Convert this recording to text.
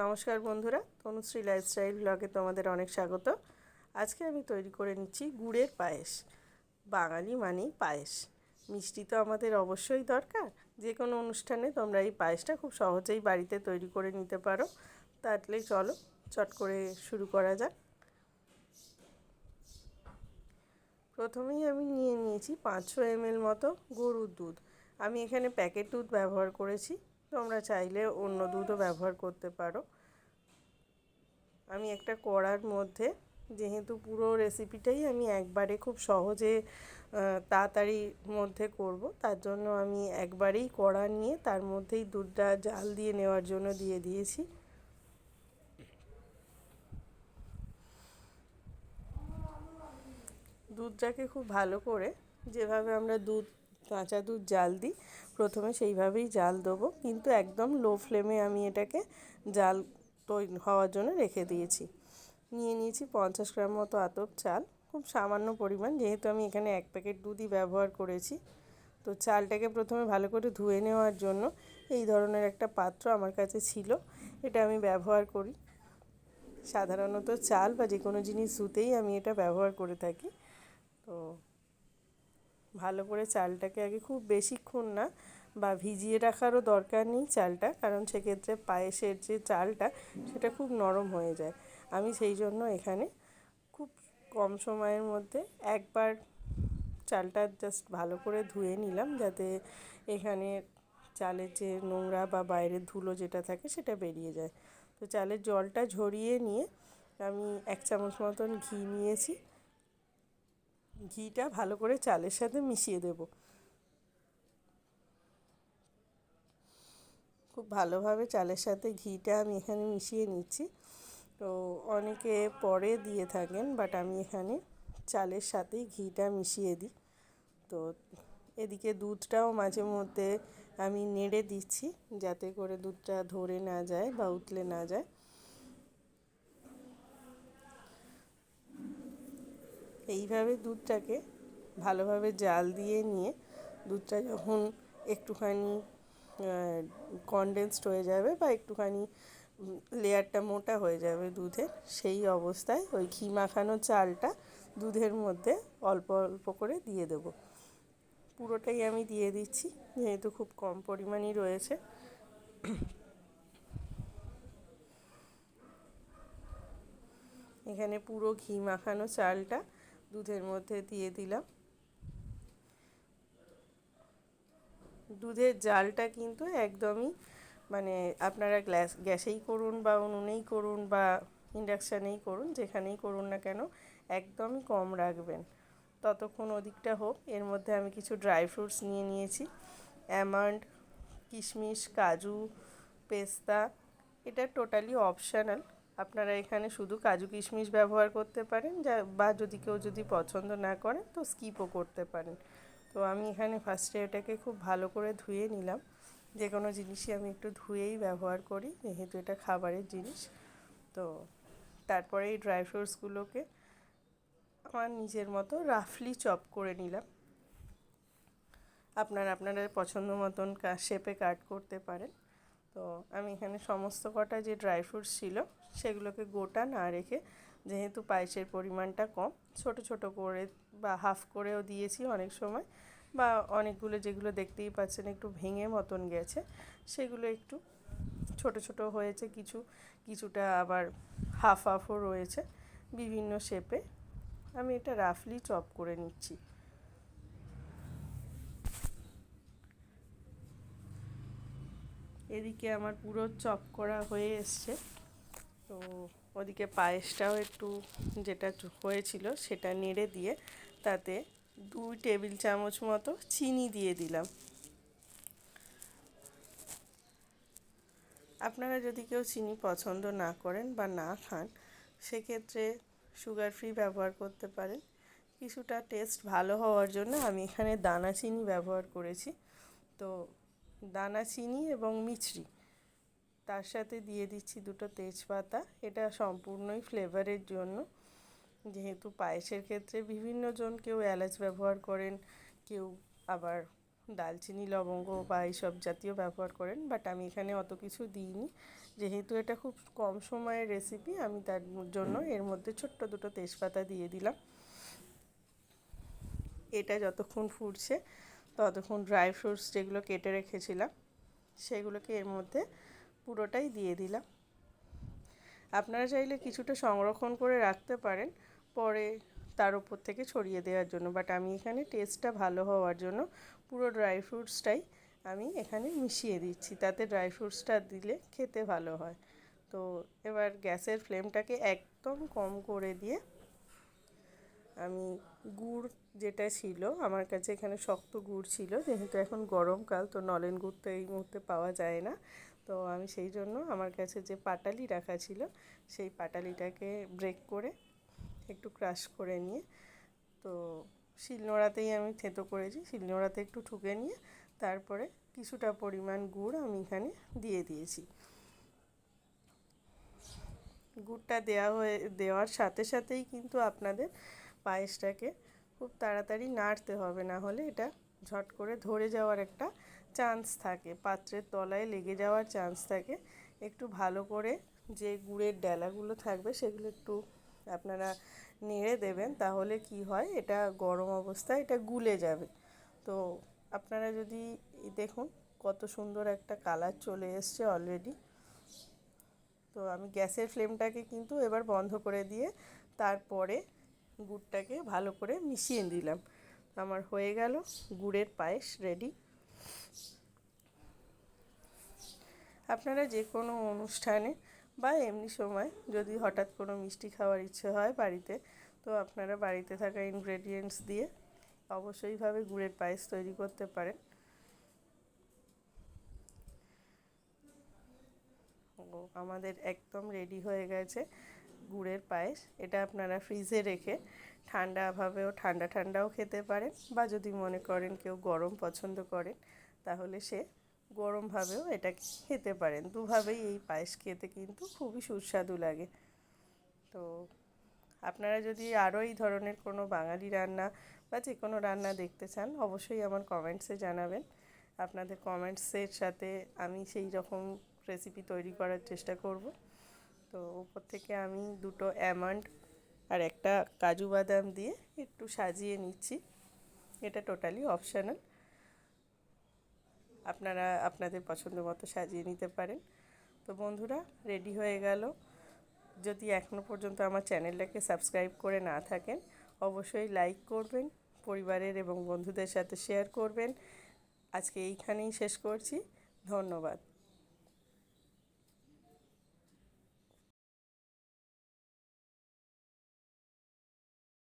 নমস্কার বন্ধুরা, তনুশ্রী লাইফস্টাইল ব্লগে তোমাদের অনেক স্বাগত। আজকে আমি তৈরি করে নিচ্ছি গুড়ের পায়েস, বাঙালি মানেই পায়েস। মিষ্টি তো আমাদের অবশ্যই দরকার যে কোনো অনুষ্ঠানে তোমরা এই পায়েসটা খুব সহজেই বাড়িতে তৈরি করে নিতে পারো। তাহলে চলো, চট করে শুরু করা যাক। প্রথমেই আমি নিয়ে নিয়েছি পাঁচশো এমএল মতো গরুর দুধ। আমি এখানে প্যাকেট দুধ ব্যবহার করেছি। তোমরা চাইলে অন্য দুধও ব্যবহার করতে পারো। আমি একটা কড়ার মধ্যে, যেহেতু পুরো রেসিপিটাই আমি একবারে খুব সহজে তাড়াতাড়ির মধ্যে করব, তার জন্য আমি একবারেই কড়া নিয়ে তার মধ্যেই দুধটা জাল দিয়ে নেওয়ার জন্য দিয়ে দিয়েছি। দুধটাকে খুব ভালো করে যেভাবে আমরা দুধ কাঁচা দুধ জাল দিই। প্রথমে সেইভাবেই জাল দেবো। কিন্তু একদম লো ফ্লেমে আমি এটাকে জাল তৈরি হওয়ার জন্য রেখে দিয়েছি। নিয়ে নিয়েছি পঞ্চাশ গ্রাম মতো আতপ চাল। খুব সামান্য পরিমাণ, যেহেতু আমি এখানে এক প্যাকেট দুধই ব্যবহার করেছি। তো চালটাকে প্রথমে ভালো করে ধুয়ে নেওয়ার জন্য এই ধরনের একটা পাত্র আমার কাছে ছিল। এটা আমি ব্যবহার করি। সাধারণত চাল বা যে কোনো জিনিস ধুতেই আমি এটা ব্যবহার করে থাকি। তো ভালো করে চালটাকে আগে খুব বেশিক্ষণ না বা ভিজিয়ে রাখারও দরকার নেই চালটা, কারণ সেক্ষেত্রে পায়েসের যে চালটা সেটা খুব নরম হয়ে যায়। আমি সেই জন্য এখানে খুব কম সময়ের মধ্যে একবার চালটা জাস্ট ভালো করে ধুয়ে নিলাম যাতে এখানে চালের যে নোংরা বা বাইরের ধুলো যেটা থাকে সেটা বেরিয়ে যায়। তো চালের জলটা ঝরিয়ে নিয়ে আমি এক চামচ মতন ঘি নিয়েছি। ঘিটা ভালো করে চালের সাথে মিশিয়ে দেব। খুব ভালোভাবে চালের সাথে ঘিটা আমি এখানে মিশিয়ে নিচ্ছি। তো অনেকে পরে দিয়ে থাকেন বাট আমি এখানে চালের সাথেই ঘিটা মিশিয়ে দিই। তো এদিকে দুধটাও মাঝে মধ্যে আমি নেড়ে দিচ্ছি, যাতে করে দুধটা ধরে না যায় বা উতলে না যায়। এইভাবে দুধটাকে ভালোভাবে জাল দিয়ে নিয়ে দুধটা যখন একটুখানি কনডেন্সড হয়ে যাবে বা একটুখানি লেয়ারটা মোটা হয়ে যাবে দুধের, সেই অবস্থায় ওই ঘি মাখানো চালটা দুধের মধ্যে অল্প অল্প করে দিয়ে দেবো। পুরোটাই আমি দিয়ে দিচ্ছি, যেহেতু খুব কম পরিমাণই রয়েছে। এখানে পুরো ঘি মাখানো চালটা দুধের মধ্যে দিয়ে দিলাম। দুধের জালটা কিন্তু একদমই মানে আপনারা গ্যাস গ্যাসেই করুন বা উনুনেই করুন বা ইন্ডাকশানেই করুন, যেখানেই করুন না কেন একদমই কম রাখবেন। ততক্ষণ ওদিকটা হোক, এর মধ্যে আমি কিছু ড্রাই ফ্রুটস নিয়ে নিয়েছি। অ্যামন্ড, কিশমিশ, কাজু, পেস্তা, এটা টোটালি অপশানাল। আপনারা এখানে শুধু কাজু কিশমিশ ব্যবহার করতে পারেন, যা, বা যদি কেউ যদি পছন্দ না করেন তো স্কিপও করতে পারেন। তো আমি এখানে ফার্স্টে এটাকে খুব ভালো করে ধুয়ে নিলাম। যে কোনো জিনিসই আমি একটু ধুয়েই ব্যবহার করি, যেহেতু এটা খাবারের জিনিস। তো তারপরে এই ড্রাই ফ্রুটসগুলোকে আমার নিজের মতো রাফলি চপ করে নিলাম। আপনার আপনারা পছন্দ মতন শেপে কাট করতে পারেন। তো আমি এখানে সমস্ত কটা যে ড্রাই ফ্রুটস ছিল, সেগুলোকে গোটা না রেখে যেহেতু পায়েসের পরিমাণটা কম, ছোট ছোট করে বা হাফ করেও দিয়েছি অনেক সময় বা অনেকগুলো যেগুলো দেখতেই পাচ্ছেন একটু ভেঙে মতন গেছে, সেগুলো একটু ছোট ছোট হয়েছে, কিছু, কিছুটা আবার হাফ হাফও রয়েছে বিভিন্ন শেপে আমি এটা রাফলি চপ করে নিচ্ছি। এদিকে আমার পুরো চপ করা হয়ে এসছে। তো ওদিকে পায়েসটাও একটু যেটা হয়েছিল সেটা নেড়ে দিয়ে তাতে দুই টেবিল চামচ মতো চিনি দিয়ে দিলাম। আপনারা যদি কেউ চিনি পছন্দ না করেন বা না খান, সেক্ষেত্রে সুগার ফ্রি ব্যবহার করতে পারেন। কিছুটা টেস্ট ভালো হওয়ার জন্য আমি এখানে দানা চিনি ব্যবহার করেছি। তো দানা চিনি এবং মিছরি। তার সাথে দিয়ে দিচ্ছি দুটো তেজপাতা। এটা সম্পূর্ণই ফ্লেভারের জন্য। যেহেতু পায়েসের ক্ষেত্রে বিভিন্ন জন কেউ এলাচ ব্যবহার করেন, কেউ আবার দালচিনি, লবঙ্গ বা এইসব জাতীয় ব্যবহার করেন বাট আমি এখানে অত কিছু দিইনি। যেহেতু এটা খুব কম সময়ের রেসিপি আমি তার জন্য এর মধ্যে ছোট্ট দুটো তেজপাতা দিয়ে দিলাম। এটা যতক্ষণ ফুটছে ততক্ষণ ড্রাই ফ্রুটস যেগুলো কেটে রেখেছিলাম, সেগুলোকে এর মধ্যে পুরোটাই দিয়ে দিলাম। আপনারা চাইলে কিছুটা সংরক্ষণ করে রাখতে পারেন, পরে তার উপর থেকে ছড়িয়ে দেওয়ার জন্য। বাট আমি এখানে টেস্টটা ভালো হওয়ার জন্য পুরো ড্রাই ফ্রুটসটাই আমি এখানে মিশিয়ে দিচ্ছি, তাতে ড্রাই ফ্রুটসটা দিলে খেতে ভালো হয়। তো এবার গ্যাসের ফ্লেমটাকে একদম কম করে দিয়ে আমি গুড় যেটা ছিল, আমার কাছে এখানে শক্ত গুড় ছিল, যেহেতু এখন গরমকাল তো নলেন গুড় তো এই মুহূর্তে পাওয়া যায় না। তো আমি সেই জন্য আমার কাছে যে পাটালি রাখা ছিল, সেই পাটালিটাকে ব্রেক করে একটু ক্রাশ করে নিয়ে, তো শিলনোড়াতেই আমি থেতো করেছি, শিলনোড়াতে একটু ঠুকে নিয়ে তারপরে কিছুটা পরিমাণ গুড় আমি এখানে দিয়ে দিয়েছি। গুড়টা দেওয়া হয়ে, দেওয়ার সাথে সাথেই কিন্তু আপনাদের পায়েসটাকে খুব তাড়াতাড়ি নাড়তে হবে, না হলে এটা ঝট করে ধরে যাওয়ার একটা চান্স থাকে। পাত্রের তলায় লেগে যাওয়ার চান্স থাকে। একটু ভালো করে যে গুড়ের ডেলাগুলো থাকবে সেগুলো একটু আপনারা নেড়ে দেবেন, তাহলে কি হয়, এটা গরম অবস্থায় এটা গুলে যাবে। তো আপনারা যদি দেখুন কত সুন্দর একটা কালার চলে এসছে অলরেডি তো আমি গ্যাসের ফ্লেমটাকে কিন্তু এবার বন্ধ করে দিয়ে তারপরে গুড়টাকে ভালো করে মিশিয়ে দিলাম আমার হয়ে গেল গুড়ের পায়েস রেডি আপনারা যে কোনো অনুষ্ঠানে বা এমনি সময় যদি হঠাৎ কোনো মিষ্টি খাওয়ার ইচ্ছে হয় বাড়িতে, তো আপনারা বাড়িতে থাকা ইনগ্রেডিয়েন্টস দিয়ে অবশ্যইভাবে গুড়ের পায়েস তৈরি করতে পারেন। আমাদের একদম রেডি হয়ে গেছে। গুড়ের পায়েস, এটা আপনারা ফ্রিজে রেখে ঠান্ডা ঠান্ডাভাবেও ঠান্ডা ঠান্ডাও খেতে পারেন বা যদি মনে করেন কেউ গরম পছন্দ করেন, তাহলে সে গরমভাবেও এটা খেতে পারেন। দুভাবেই এই পায়েস খেতে কিন্তু খুবই সুস্বাদু লাগে। তো আপনারা যদি আরও এই ধরনের কোনো বাঙালি রান্না বা যে কোনো রান্না দেখতে চান, অবশ্যই আমার কমেন্টসে জানাবেন। আপনাদের কমেন্টসের সাথে আমি সেই রকম রেসিপি তৈরি করার চেষ্টা করব। তো ওপর থেকে আমি দুটো অ্যামান্ড আর একটা কাজু বাদাম দিয়ে একটু সাজিয়ে নিচ্ছি। এটা টোটালি অপশানাল আপনারা আপনাদের পছন্দ মতো সাজিয়ে নিতে পারেন। তো বন্ধুরা রেডি হয়ে গেল। যদি এখনও পর্যন্ত আমার চ্যানেলটাকে সাবস্ক্রাইব করে না থাকেন, অবশ্যই লাইক করবেন, পরিবারের এবং বন্ধুদের সাথে শেয়ার করবেন। আজকে এইখানেই শেষ করছি। ধন্যবাদ।